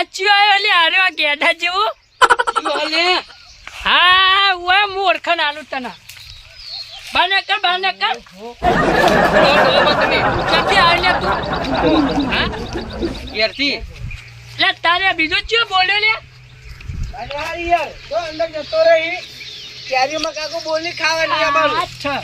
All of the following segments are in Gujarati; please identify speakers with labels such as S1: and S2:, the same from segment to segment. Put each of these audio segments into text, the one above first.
S1: આચ્યો આવ્યો એટલે આર્યો આ ગેડા જેવો. હા ઓય ઓળખાણ આલું તને. બાને કર બાને કર. ક્યાંથી આવ્યો તું? હા?
S2: ઘેરથી
S1: લે તારે બીજું ચિયો બોલ્યો લે.
S3: અરે યાર યાર તો અંદર જતો રહી કેરીમાં કાકો બોલી ખાવાની આ બાજુ.
S1: અચ્છા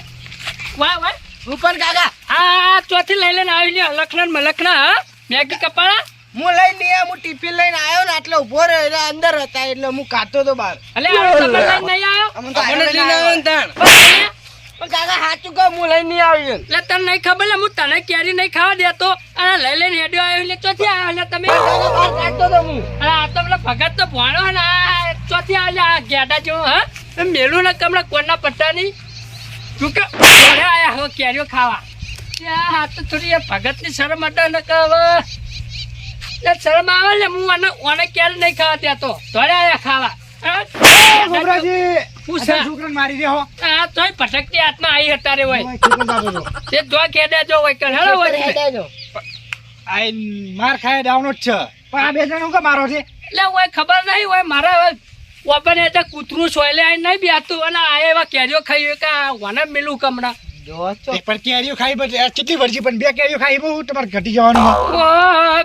S1: વાહ વાહ
S3: ઉપર કાકા.
S1: હા ચોથી લઈ લઈને આવી લે લખના ને હા? મેગી કપાળા?
S3: હું લઈને નહીં હું ટિફિન લઈને આવ્યો ને એટલે ઊભો રહ્યો એટલે અંદર હતા એટલે હું કાતો તો બહાર.
S1: લઈને નહીં આવ્યો?
S3: અમને
S2: લઈને
S3: લઈને
S2: આવ્યો. ને તાણ.
S3: પણ કાકા સાચું કહું હું લઈને નહીં આવ્યો
S1: એટલે તને નહીં ખબર હું તને કેરી નહીં ખાવા દેતો. અને લઈ લઈને હેડ્યો આવ્યો એટલે ચોથી આવ્યો તમે
S3: કાઢતો તો હું.
S1: અરે આ તો પેલા ભગત તો ભણો ને આ ચોથી આવ્યો આ ગેડા જેવો હા? મેલું ને કમલા કોણના પટ્ટાની તું કે ઘરે આયા હવે કેરીઓ ખાવા. આ તો થોડી એ ભગતની શરમ અડા ન કે હવે એટલે શરમ આવે ને હું આને ઓને કેરી નહીં ખાવા દેતો. ઘરે આયા ખાવા. હા? શું
S3: મારી દે હો
S1: આ તોય ભટકતી હાથમાં આવી હતા રે હોય
S3: તો.
S1: તે હોય કે હોય.
S4: આ માર ખાય ડાઉનો જ છે. પણ આ બે જણ કે મારો છે?
S1: એટલે હોય ખબર નહીં હોય મારા ઓપન એટલે કૂતરું સોયલે આઈ નહીં બેતું અને આ એવા કેરીઓ ખાઈ કે મને વાને મિલું કમણા
S4: એક પણ કેરીઓ ખાઈ આ કેટલી વર્ષી પણ બે કેરીઓ ખાઈ બહુ તમારે ઘટી જવાનું.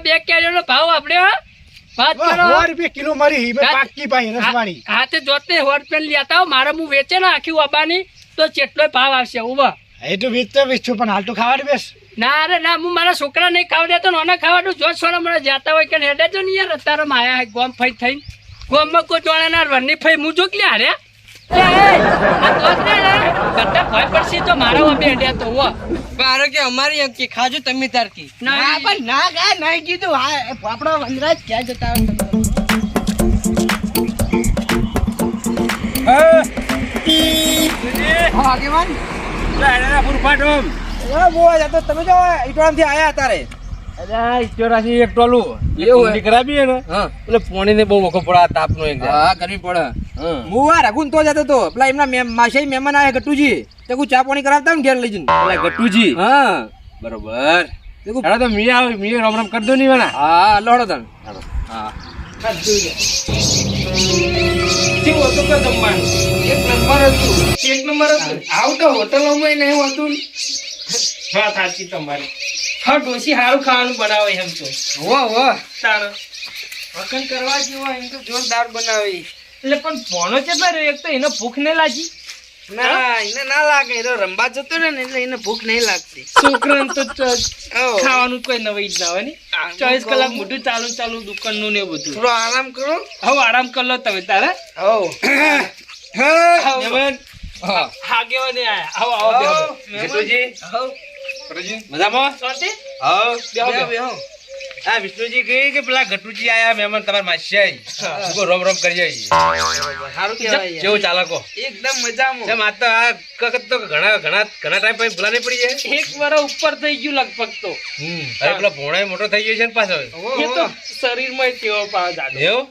S1: બે કેરીઓનો ભાવ આપણે હો? વાત કરો.
S4: રૂપિયા કિલો મરી
S1: હા.
S4: પાકી પાઈ રસવાળી
S1: હા હા, તે જોતે પેન લેતા મારે હું વેચે ને આખી વાબાની તો ચેટલો ભાવ આવશે ઊભા.
S4: એ તો વેચતો વેચું પણ હાલ તો ખાવાની બેસ.
S1: ના અરે ના હું મારા છોકરા નહીં ખાવા દેતો નોના ખાવાનું જો સોના મને જાતા હોય કે હેડે જો ને યાર તારો માયા ગોમ ફઈ થઈને. ગોમમાં કોઈ જોડે ના વરની ફઈ હું જો કે હારે એ, તો મારા વાપે હેડ્યા તો હો.
S2: બારો કે અમારી એમ કે ખાજો તમે તારથી.
S3: ના.
S1: ના
S3: પણ ના કાંઈ નહીં કીધું. હા આપણો વનરાજ ક્યાં જતા
S2: આગેવાન.
S3: તો તમે જો ઈટોળામથી આયા તારે
S2: એક ટોલું. એવું કરાવી ને
S5: હા.
S2: એટલે પોણી ને બહુ વખો પડે
S5: હા કરવી પડે.
S2: હા.
S5: હું આ રઘુન તો જતો તો. પેલા એમના મેમ- મહેમાન આવ્યા ગટુજી. તે ચા પાણી કરાવતા ને ઘેર લઈ જઈને?
S2: પેલા ગટુજી.
S5: હા.
S2: બરોબર. હેડો તો મીએ આવે મીએ રામ રામ કરી દો નહીં વેણા
S5: હા લોડો તને હા.
S2: કેવું હતું કે જમવાનું? એક નંબર હતું. એક નંબર હતું. આવું તો હોટલોમાં નહીં હોતું હા સાચી તમારી. હા ડોસી સારું ખાવાનું બનાવે એમ તો
S5: વાહ વાહ
S2: તાણ
S5: વખન કરવા જેવો એમ તો જોરદાર બનાવે
S2: એટલે પણ ભણો કેટલા રહ્યો એક તો એને ભૂખ નહીં લાગી
S3: ના એને ના લાગે એ રંબા જતો રહે ને એટલે એને ભૂખ નહીં લાગતી
S2: છોકરાને તો ખાવાનું કોઈ નવી જ ના હોય ને ચોવીસ કલાક મોટું ચાલુ ચાલુ દુકાનનું ને બધું
S3: થોડો આરામ કરો
S2: હવે આરામ કરી લો તમે તારે
S3: હઉ
S5: હા
S2: આગેવા આયા આવો આવો બેહો, બેહો.
S5: વિષ્ણુજી
S3: હઉ.
S5: મજામાં હા
S2: બેહો, બેહો.
S3: બેહો.
S5: વિષ્ણુજી કહે કે પેલા ગટુજી આયા મહેમાન તમારા માસી આવી રોમ રોમ કરી આવી
S3: સારું કહેવાય
S5: કેવું ચાલકો.
S3: એકદમ મજામાં.
S5: કેમ આ તો આ વખત તો ઘણા ઘણા ઘણા ટાઈમ પછી ભૂલા નહીં પડી જાય.
S2: એક વાર ઉપર થઈ ગયું લગભગ તો.
S5: હમ અરે પેલો ભોણાય મોટો થઈ ગયો છે ને પાછો
S2: એ તો શરીરમાં તેવો.
S5: એવું?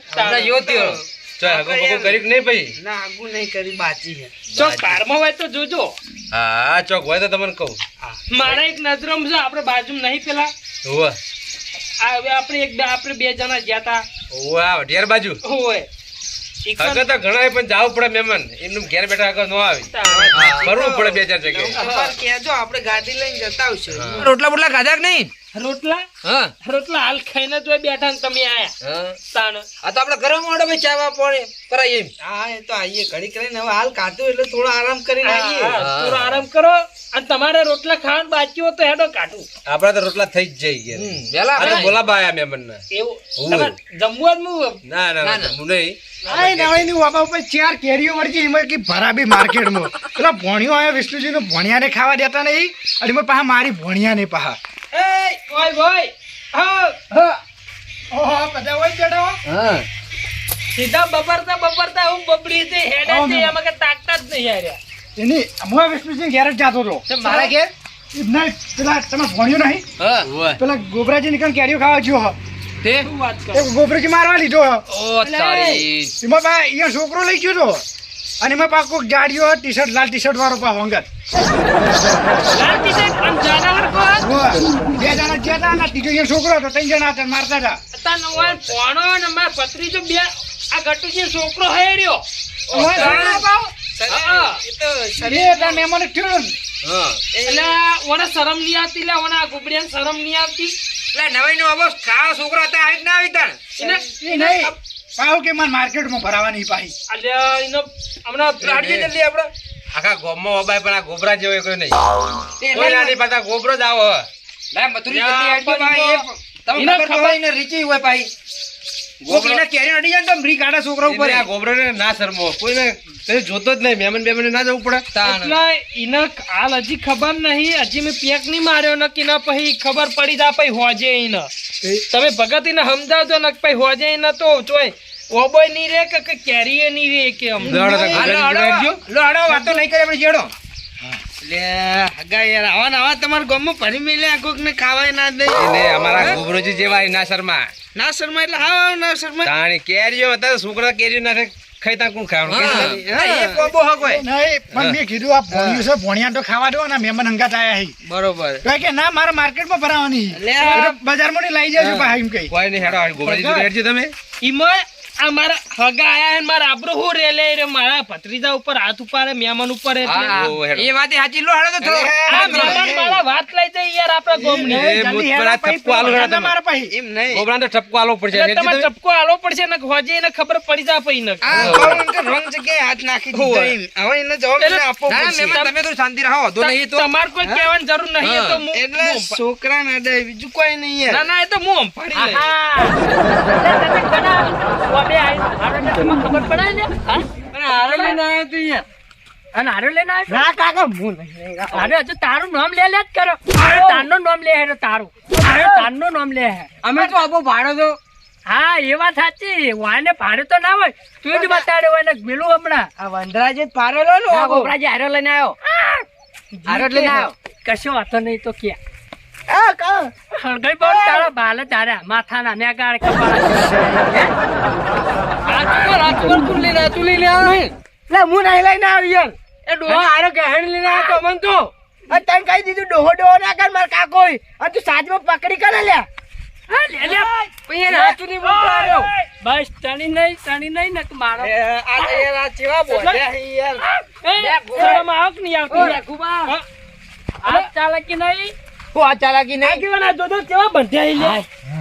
S5: આગો બગો કરી નહીં ભાઈ?
S3: ના આગું નહીં કરી બાચી છે.
S2: જો કારમાં હોય તો જોજો.
S5: હા ચોક હોય તો તમને કહું.
S2: મારા એક નજરમ છે આપણે બાજુમાં નહીં પેલા.
S5: હોવે.
S2: આ હવે આપણે એક બે આપણે બે જણા ગયા હતા
S5: હોવે બાજુ.
S2: હોય
S5: આગળ તો ઘણા પણ જવું પડે મહેમાન. એમનું ઘેર બેઠા આગળ ન આવી. ફરવું પડે બે ચાર જગ્યાએ.
S3: કહેજો આપણે ગાડી લઈને જતા આવશું.
S5: રોટલા બોટલા ખાધા કે નહીં?
S2: રોટલા?
S5: હા.
S2: રોટલા હાલ ખાઈને તો બેઠા ને તમે આયા. તાણ.
S5: આ તો આપણે ગરમ ભાઈ ચાવા પડે કરાય એમ.
S3: હા એ તો આવીએ ઘડી કરીને હવે હાલ કાઢું એટલે થોડો આરામ કરીને
S2: થોડો આરામ કરો. અને તમારે રોટલા ખાવાનું બાકી હોય તો હેડો કાઢું.
S5: આપડા તો રોટલા થઈ જ જાય ગયા આ તો બોલાબા આયા મહેમાન ના
S2: એવું?
S5: હોય.
S2: તમારે જમવું જ હું
S5: ના ના ના હું નહીં.
S4: આય ઉપર ચાર કેરીઓ વળગી. એમાં કે ભરાબી માર્કેટમાં. પેલા ભોણિયો આયા વિષ્ણુજીનો ભોણિયાને ખાવા દેતા નહીં. અને એમાં પાછા મારી ભોણિયાને પાછા.
S2: એ ઓય ભાઈ હા.
S4: ઓહો બધા હોય બેઠો
S5: હા.
S2: સીધા બબરતા બબરતા હું બબડી છે હેડે છે એમાં કે તાકતા જ નહીં યાર
S4: એની હું વિષ્ણુજી ઘેર જ જાતો હતો.
S5: મારા ઘેર?
S4: નહીં પેલા તમે ભણ્યો નહીં?
S5: હા.
S4: પેલા ગોબરાજી નીકળ કેરીઓ ખાવા ગયો હો.
S5: તે?
S4: ગોબરાજી મારવા લીધો હો.
S5: ઓ તારી.
S4: એમાં પા અહીંયા છોકરો લઈ ગયો તો. અને એમાં પાછું કોઈક ટી શર્ટ લાલ ટી શર્ટ વાળો પાછો અંગત બે જણા જ્યાં હતા ત્રીજો છોકરો હતો ત્રણ જણા હતા મારતા હતા.
S2: તાનો પોણો ને માર પત્રીજો બે આ ગટુજી છોકરો એટલે શરમ નહીં આવતી લે ઓને આ શરમ નહીં આવતી.
S5: નવાઈ નો અબો ખાવા છોકરા હતા આવી ના આવી તાણ.
S4: પાછું કે માર માર્કેટમાં ભરાવાની
S2: અલ્યા એનો હમણાં
S5: જલ્દી આપણે આખા ગોમમાં ઓબાય પણ આ ગોબરા જેવો કોઈ નહીં. કોઈ નાની પાછા ગોબરો જ આવો. હવે.
S2: એને ખબર
S5: એટલે આ ગોબરોને ના શરમો. કોઈને કઈ જોતો જ નહીં. મહેમાન બેમાન ના જવું પડે.
S2: એટલે એને હાલ હજી ખબર નહીં. હજી મેં પેક નહીં માર્યો ને કે ના પછી ખબર પડી જા પછી હોજે તમે ભગત ઇને સમજાવજો ન પછી હોજે એને તો ચોય. ઓબોય નહીં રે કે કે કેરીએ નહીં રે કે અમને
S5: દોડો તો ગોબરા જોડે આવજો. એટલે અમારા ગોબરોજી જેવા ના શર્મા.
S3: ના શર્મા એટલે હા ના શર્મા.
S5: તાણી કેરીઓ હતા છોકરા કેરીઓ ના ખાઈ તા કોણ ખાવાનું?
S4: નહીં, પણ મેં કીધું આ ભોણિયું છે ભોણિયા તો ખાવા દો ને મહેમાન અંગાત આયા હી.
S3: બરોબર.
S4: તો કે ના મારા માર્કેટમાં ભરાવાની
S3: લે.
S4: એટલે બજારમાં ની લઈ જજો એમ કઈ
S5: કોઈ નહીં હેડો ગોબરાજી હેડજો તમે.
S2: ઈમાં આ મારા હગા આયા હે મારા આબરૂ હું રે લે રે મારા ભત્રીજા ઉપર હાથ ઉપાડે મહેમાન ઉપર એટલે.
S5: ઓ, હેડો.
S2: આ મહેમાન મારા વાત લઈ જાય યાર આપણા ગોમની.
S5: એ ભૂત ટપકો આલો રે તમે.
S4: મારા પછી
S3: એમ નહીં.
S5: ગોબરાને તો ટપકો આલો પડશે.
S2: એટલે તમારે
S5: તમે.
S2: ટપકો આલો પડશે ને હોજે એને ખબર પડી જાય પઈ ને
S3: આ કહું કે wrong જગ્યાએ હાથ નાખી દીધો એમ. હવે એને જવાબ
S2: એટલે-
S3: આપવો પડશે.
S2: તમારે કોઈ કહેવાની જરૂર નહીં એ તો હું-
S3: એટલે છોકરા ના દે બીજું કોઈ નહીં યાર.
S2: ના ના એ તો હું અંપાડી
S1: લઈ હા તમે કોના? ખબર પડે ને? હા?
S3: પણ હારો લઈને આવ્યો તો યાર
S1: અને હારો લઈને આવ્યો?
S3: ના કાકા હું નહીં
S1: અરે હજુ તારું નામ લે લે જ કરો. તારનું નામ લે હેરો તારું. અરે તારનું નામ લે હે.
S3: અમે તો આબો ભાડો તો.
S1: હા એ વાત સાચી. વાને ભાડે તો ના હોય. તું જ બતાડ્યો હોય ને મેલું હમણાં.
S3: આ વંદરાજે જ પારેલો ને
S1: હા. હારો લઈને આવ્યો.
S3: હારો લઈને આવ્યો.
S1: કશો વાતો નહીં તો ક્યાં
S3: આ કા
S1: હળગાઈ બહુ તારા બાલ તારા માથાના ને ગાળ કપાળા
S3: રાજકોટ રાજકોટ તું લઈને તું લઈને. લે હું નહીં લઈને આવ્યો યાર. એ ડોહા હારો ગહેણ લઈને આવ્યો તો મન તો. આ તને કહી દીધું ડોહો ડોહો ના કર માર કાકો આ તું સાજમાં પકડી કરે લ્યા
S1: હા, લે, લે.
S3: એને હાચું નહીં બોલતો
S1: બસ તણી નહીં તણી નહીં ને મારો.
S3: આ યાર આ ચેવા બોલ્યા છે યાર.
S2: શરમ આવ નહીં આવતી?
S3: રાખુબા.
S1: આ નહીં?
S3: આ ચાલાકી નહીં?
S2: કેવા બંધાઈ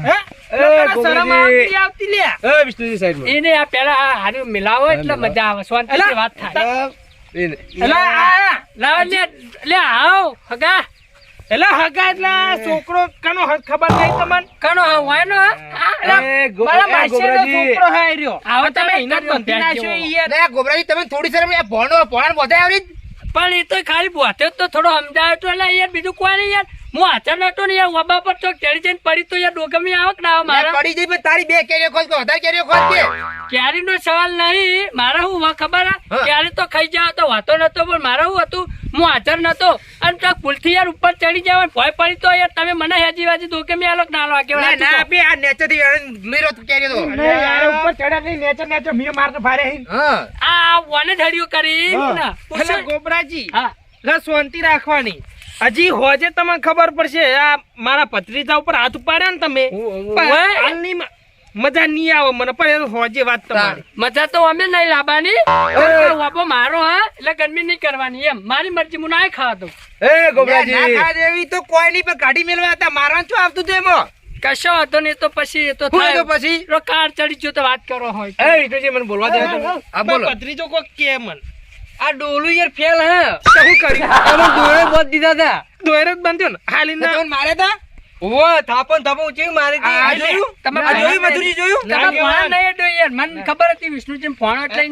S2: હે?
S5: એ,
S2: લોકોને શરમ
S5: ગોબરાજી.
S2: આવતી આવતી લે.
S5: એ, વિષ્ણુજી સાઈડમાં.
S1: એને આ પેલા હારું મિલાવો એટલે મજા આવે શાંતિથી વાત થાય.
S5: એને.
S2: એલા આ
S1: લાવ લે લે આવ હગા.
S2: એટલે છોકરો કનો ખબર નહીં તમને?
S1: કનો હા હોય નો.
S2: છોકરો હે રહ્યો. તમે
S3: ગોબરાજી તમે થોડી સર ભણો ભણ વધે આવી
S1: પણ એ તો ખાલી બોતે તો થોડો સમજાયો તો એટલે યાર બીજું કોઈ નહીં યાર. હું હાજર નતો ને યાર વબા પર તો ચડી જઈને પડી તો યાર ડોગમી આવક ના આવે મારા?
S3: પડી જઈ પણ તારી બે કેરીઓ ખોલ કે વધારે કેરીઓ ખોલ કે.
S1: કેરી નો સવાલ નહીં મારા હું વા ખબર આ કેરી તો ખાઈ જાવ તો વાતો નતો પણ મારા હું હતું હું હાજર નતો અને તો ભૂલથી યાર ઉપર ચડી જાવ ભય પડી તો યાર તમે મને હેજી વાજી ડોગમી આલો કે ના આલો
S3: ના આપી આ નેચરથી મેરો તું કેરીઓ તો.
S4: યાર, ઉપર ચડ્યા નહીં નેચર નેચર મીર મારતો ભારે હી.
S3: હા.
S1: આ વને ધડ્યું કરી ના
S2: ને ગોબરાજી
S1: હા.
S2: રસ શાંતિ રાખવાની. હજી હોજે તમને ખબર પડશે. આ મારા ભત્રીજા ઉપર હાથ ઉપાડ્યા ને તમે. હાલની મજા નહીં આવે મને. પણ એનું હોજે વાત તમારી.
S1: મજા તો અમે નહીં લાવવાની. વાપો મારો હા? એટલે ગરમી નહીં કરવાની એમ. મારી મરજી હું ના ખાવા દઉં
S5: એ, ગોબરાજી.
S3: એવી તો કોઈ નહીં પણ ગાડી મેળવા હતા. મારવાનું શું આવતું હતું એમાં?
S1: કશો હતો નહીં તો પછી એ તો થાય.
S3: તો પછી?
S1: કાર ચડી ગયો તો વાત કરો હોય.
S5: એ, વિષ્ણુજી, મને બોલવા દે.
S3: આ બોલો.
S2: પત્રી ભત્રીજો કોઈ કે મન.
S3: આ ડોલું યાર ફેલ હે.
S2: તો હું કરી
S3: તમે દોરે બોત દીધા હતા.
S2: દોયરો જ બાંધ્યો ને? હાલી ના.
S3: મારે તા? ઓ થાપન થાપન ચેવી મારે જોયું?
S1: તમે
S3: આ જોયું? મધુરી જોયું?
S1: તમે ફોન નહીં યાર. મને ખબર હતી વિષ્ણુજી ફોન એટલે.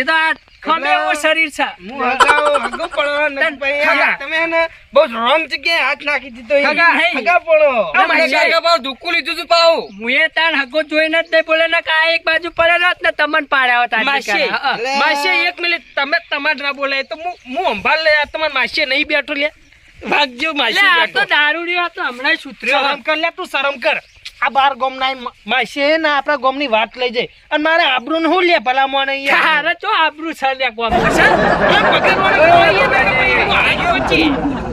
S1: એ તો આ ખમે એવું શરીર છે.
S3: હું હગાઓ હગો પડવા નથી ભાઈ. તમે એને બહુ wrong જગ્યાએ હાથ નાખી દીધો
S1: હગા,
S3: હગા પડો હગા પાવ ધુક્કું લીધું તું પાવ
S1: હું એ હગો જોઈને જ નહીં બોલે ને કે એક બાજુ પડે ને તમને પાડ્યા હતા
S2: માસી. માસી એક મિનિટ તમે તમારે ના બોલાય. તો હું હું સંભાળ લે તમારે માસી નહીં બેઠો લે. ભાગજો માસી
S1: તો
S2: બેઠો.
S1: દારૂડિયો હતો હમણાં સુધર્યો.
S2: શરમ કર લે તું શરમ કર. આ બાર ગોમના માસે ને આપણા ગોમની વાત લઈ જાય. અને મારે આબરૂ હું લે ભલા મને યાર
S1: તો આબરૂ છે લે કોમ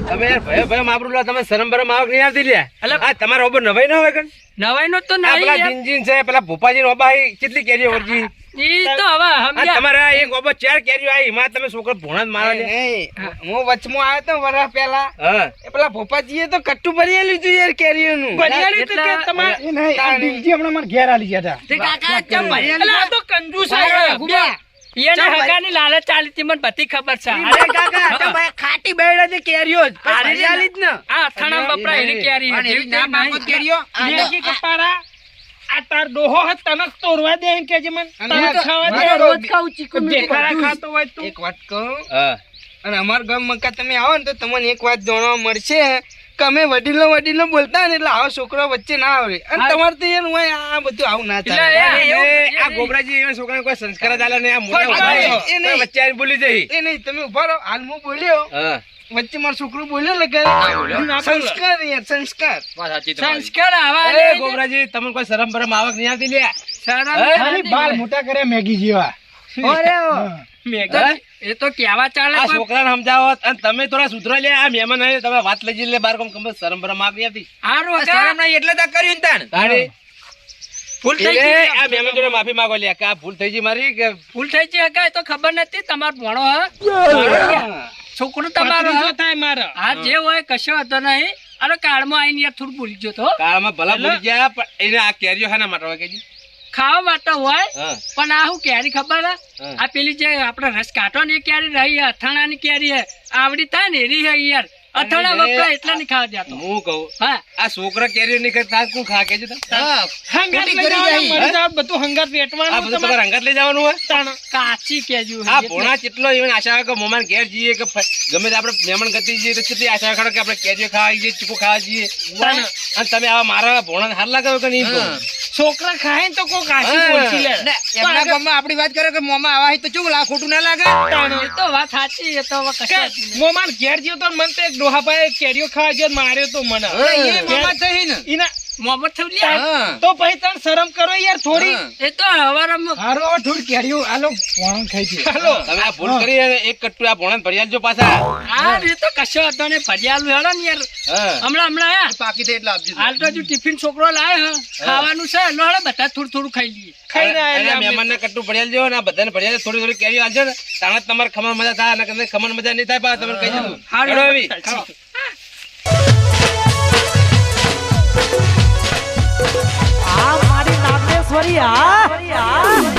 S1: છે
S2: એ પગારવાળો કોઈ એ નહીં, પછી હું હાલ્યો
S5: તમે યાર ભયો ભયો તમે શરમ બરમ આવક નહીં આવતી લ્યા.
S1: અલા.
S5: આ તમારા ઓબર નવાઈ ના હોય કણ
S1: નવાઈ નો તો
S5: આ પેલા જીનજીન છે પેલા ભોપાજી નો ઓબા કેટલી કેરીઓ વળગી?
S1: ઈ તો હવે સમજ્યા
S5: તમારા એક ઓબો ચાર કેરીઓ આવી એમાં તમે છોકરો ભોણા જ મારો
S3: હું. વચમાં આવ્યો તો વરસ પહેલા. એ પેલા ભોપાજીએ તો કટ્ટુ ભરી લીધું યાર કેરીઓનું.
S2: ભરિયાળી તો કે તમારે
S4: નહીં આ ડીલજી હમણાં મને ઘેર આલી ગયા હતા.
S1: કાકા ચમ ભર્યા
S2: આ તો કંજૂસ આવ્યો.
S1: ગુબા, એને હગાની લાલચ ચાલી હતી મને બધી ખબર છે.
S3: અરે કાકા તો ખાટી બેડા છે કેરીઓ જ. પણ
S1: અરે
S3: જ ને.
S1: આ અથાણા બપરા એની કેરી
S3: પણ એવી ના માગો કેરીઓ.
S2: દેખી કપારા, આ તાર ડોહો હે તને તોડવા દે એમ કેજે મન.
S3: અને
S2: ખાવા દે.
S3: રોજ ખાઉં
S2: ખાતો હોય તું.
S3: એક વાત કહું. અને અમાર ગામ મકા તમે આવો ને તો તમને એક વાત જાણવા મળશે. અમે વડીલો વડીલો બોલતા ને એટલે આવો છોકરો વચ્ચે ના આવે અને તમારે તો યાર હોય આ બધું આવું ના થાય.
S5: આ ગોબરાજી એવા છોકરા કોઈ સંસ્કાર ચાલે ને આ મોટા
S3: એ નહીં.
S5: વચ્ચે બોલી જઈ.
S3: એ નહીં તમે ઊભા રહો. હાલ હું બોલ્યો. વચ્ચે મારો છોકરો બોલ્યો લગે સંસ્કાર યાર સંસ્કાર.
S1: સંસ્કાર આવા
S5: અરે ગોબરાજી તમને કોઈ શરમ બરમ આવક નહીં આવતી લ્યા.
S1: શરમ
S4: ખાલી બાલ મોટા કર્યા મેગી જેવા.
S1: એ તો કેવા ચાલે
S5: આ છોકરાને સમજાવો અને તમે થોડા સુધરો લે આ મહેમાન આવી તમે વાત લઈ લે બાર કોમ કમ શરમ ભરમ આવક હતી.
S1: હારું હકા.
S3: નહીં એટલે તો કર્યું ને તાણ.
S5: તાણી?
S1: ભૂલ થઈ ગઈ.
S5: આ મહેમાન જોડે માફી માંગો લે કે આ ભૂલ થઈ ગઈ મારી કે
S1: ભૂલ થઈ ગઈ હકા એ તો ખબર નથી તમારો ભણો હ? છોકરું તમારો
S2: ભત્રીજો થાય મારે.
S1: આ જે હોય કશો હતો નહીં. અરે કાળમાં આવીને યાર થોડું ભૂલી ગયો તો
S5: કાળમાં ભલા ભૂલી ગયા પણ એને આ કેરીઓ શાના માટે વાગે કેજી?
S1: ખાવા માટે હોય પણ આ હું કેરી ખબર હે? આ પેલી જે આપણે રસ કાઢો ને એ કેરી રહી અથાણાની કેરી આવડી થાય ને હે યાર. અથાણા
S5: અને
S1: એટલા નહીં ખાવા દેતો
S5: હું કહું
S1: હા
S5: આ છોકરા કેરીઓ નહીં કરતા કોણ ખા કેજો તમે?
S2: હંગાત લઈ જવાનું, બધું હંગાત વેટવાનું
S5: આ બધું
S2: તમારે.
S5: તમારે લઈ જવાનું હોય
S2: તાણ.
S1: કાચી કેજુ
S5: આ ભોણા કેટલો even આશા કે મોમાન ઘેર જઈએ કે ગમે તે આપણે મહેમાન ગતિ જઈએ તો કેટલી આશા રાખે કે આપણે કેરીઓ ખાવા જઈએ ચીકુ ખાવા જઈએ અને તમે આવા મારા ભોણા હાર લાગે કે નહીં
S2: છોકરા ખાય ને તો કોક આશી
S5: હા.
S2: લે.
S3: એમના ગામમાં આપણી વાત કરે કે મોમાં આવા તો ચૂક લા ખોટું ના લાગે
S1: એ તો વાત સાચી એ તો કશા.
S2: મોમાન ઘેર જીવ તો મન તો એક ડોહાભાઈએ કેરીઓ ખાવા ગયો માર્યો તો મને.
S3: એ મામા થઈ ને?
S2: ઈના-
S1: મોહમ્મદ થયું લ્યા.
S2: તો પછી તને શરમ કરો યાર થોડી.
S1: એ તો હવારમાં
S4: હારો થોડી કેરીઓ આલો પોણો ખાઈ ગયું.
S2: હાલો.
S5: તમે આ ભૂલ કરી એક કટ્ટુ આ ભોણા ભરિયાલ જો પાછા.
S1: હા એ તો કશો હતો ને ફરિયાલું હેડો ને યાર. હમણાં હમણાં હા.
S3: પાકી થઈ એટલે આપજો
S1: હાલ તો હજુ ટિફિન છોકરો લાવે હે. ખાવાનું છે લો હેડો બધા થોડું થોડું ખાઈ લઈએ.
S2: ખાઈને રહ્યા
S5: આ મહેમાનને કટ્ટુ ભરિયાલ જો ને આ બધાને ભરિયાલ થોડી થોડી કેરીઓ આલજો ને. તાણે જ તમારે ખમણ મજા થાય ને ખમણ મજા નહીં થાય પાછા તમને કહી દીધું
S1: હારું.
S5: હેડો એવી.
S1: ખાઓ.
S6: આ